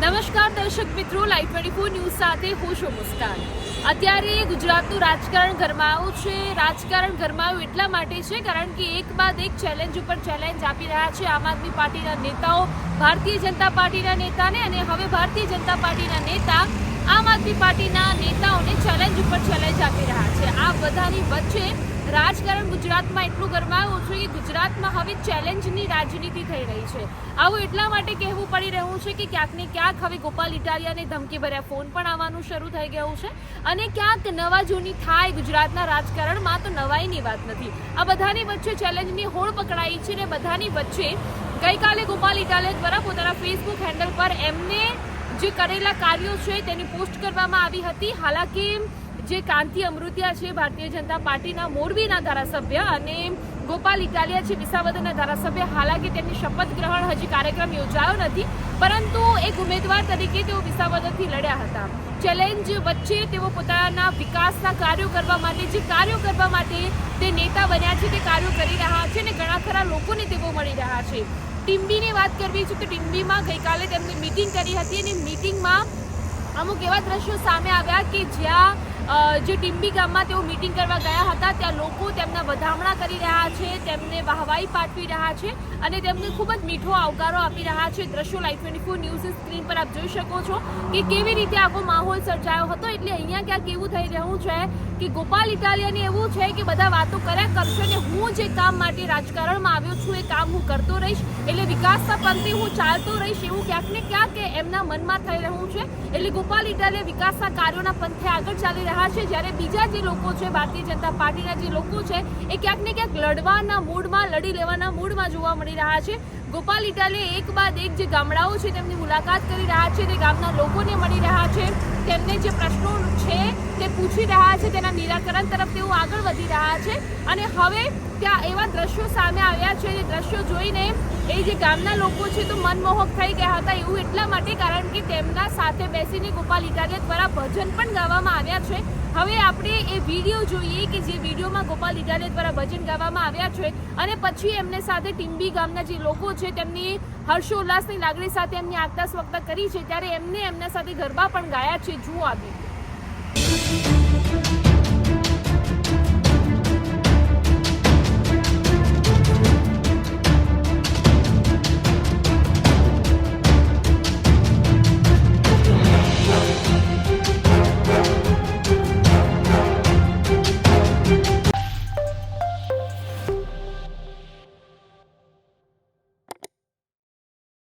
નમસ્કાર દર્શક મિત્રો લાઈવ ટ્વેન્ટી ફોર ન્યૂઝ સાથે હું છું મુસ્કાન. અત્યારે ગુજરાતનું રાજકારણ ગરમાવું છે. રાજકારણ ગરમાવું એટલા માટે છે કારણ કે એક બાદ એક ચેલેન્જ ઉપર ચેલેન્જ આપી રહ્યા છે આમ આદમી પાર્ટીના નેતાઓ, ભારતીય જનતા પાર્ટીના નેતાને અને હવે ભારતીય જનતા પાર્ટીના નેતા આમ આદમી પાર્ટીના નેતાઓને ચેલેન્જ ઉપર ચેલેન્જ આપી રહ્યા છે. આ બધાની વચ્ચે રાજકારણ ગુજરાતમાં એટલું ગરમાયું છે કે ગુજરાતમાં હવે ચેલેન્જની રાજનીતિ થઈ રહી છે. આવું એટલા માટે કહેવું પડી રહ્યું છે કે ક્યાંક ને ક્યાંક હવે ગોપાલ ઇટાલિયાને ધમકી ભર્યા ફોન પણ આવવાનું શરૂ થઈ ગયું છે અને ક્યાંક નવા જૂની થાય ગુજરાતના રાજકારણમાં તો નવાઈની વાત નથી. આ બધાની વચ્ચે ચેલેન્જની હોળ પકડાઈ છે ને બધાની વચ્ચે ગઈકાલે ગોપાલ ઇટાલિયા દ્વારા પોતાના ફેસબુક હેન્ડલ પર એમને જે કરેલા કાર્યો છે તેની પોસ્ટ કરવામાં આવી હતી. હાલાકી જે કાંતિ અમૃતિયા છે, ભારતીય જનતા પાર્ટીના મોરબીના ધારાસભ્ય અને ગોપાલ ઇટાલિયા છે, વિસાવદરના ધારાસભ્ય. હાલાકી તેમની શપથ ગ્રહણ હજી કાર્યક્રમ યોજાયો નથી, પરંતુ એક ઉમેદવાર તરીકે તેઓ વિસાવદરથી લડ્યા હતા. ચેલેન્જ વચ્ચે તેઓ પોતાના વિકાસના કાર્યો કરવા માટે, જે કાર્યો કરવા માટે તે નેતા બન્યા છે, તે કાર્યો કરી રહ્યા છે અને ઘણા ખરા લોકોને તેઓ મળી રહ્યા છે. ટીમ્બીની વાત કરવી છે, તો ટીમ્બીમાં ગઈકાલે તેમની મિટિંગ કરી હતી અને મીટિંગમાં અમુક એવા દ્રશ્યો સામે આવ્યા કે જ્યાં જે ટીમ્બી ગામમાં તેઓ મીટિંગ કરવા ગયા હતા, ત્યાં લોકો તેમના વધામણા કરી રહ્યા છે, તેમને વાહવાઈ પાઠવી રહ્યા છે અને તેમને ખૂબ જ મીઠો આવકારો આપી રહ્યા છે. દ્રશ્યો live twenty four news screen પર આપ જોઈ શકો છો કે કેવી રીતે આખો માહોલ સર્જાયો હતો. એટલે અહીંયા ક્યાંક એવું થઈ રહ્યું છે કે ગોપાલ ઇટાલિયાને એવું છે કે બધા વાતો કર્યા કરશે ને હું જે કામ માટે રાજકારણમાં આવ્યો છું કામ હું કરતો રહીશ, એટલે વિકાસના પંથે હું ચાલતો રહીશ એવું ક્યાંક ને ક્યાંક એમના મનમાં થઈ રહ્યું છે. એટલે ગોપાલ ઇટાલે વિકાસના કાર્યોના પંથે આગળ ચાલી રહ્યા છે. જ્યારે બીજા જે લોકો છે, ભારતીય જનતા પાર્ટીના જે લોકો છે, એ ક્યાંક ને ક્યાંક લડવાના મૂડમાં, લડી લેવાના મૂડમાં જોવા મળી રહ્યા છે. ગોપાલ ઇટાલે એક બાદ એક જે ગામડાઓ છે તેમની મુલાકાત કરી રહ્યા છે, તે ગામના લોકોને મળી રહ્યા છે. તેમને જે પ્રશ્નો છે તે પૂછી રહ્યા છે, તેના નિરાકરણ તરફ તેઓ આગળ વધી રહ્યા છે. અને હવે ત્યાં એવા દ્રશ્યો સામે આવ્યા છે, જે દ્રશ્યો જોઈને એ જે ગામના લોકો છે તો મનમોહક થઈ ગયા હતા એવું એટલા માટે કારણ કે તેમના સાથે બેસીને ગોપાલ ઇટાલિયા દ્વારા ભજન પણ ગાવામાં આવ્યા છે. હવે આપણે એ વીડિયો જોઈએ કે જે વિડીયોમાં ગોપાલ ઇટાલિયા દ્વારા ભજન ગાવામાં આવ્યા છે અને પછી એમને સાથે ટીમ્બી ગામના જે લોકો છે તેમની હર્ષોલ્લાસની લાગણી સાથે એમની આગતા સ્વગતા કરી છે, ત્યારે એમને એમના સાથે ગરબા પણ ગાયા છે જુઓ આ.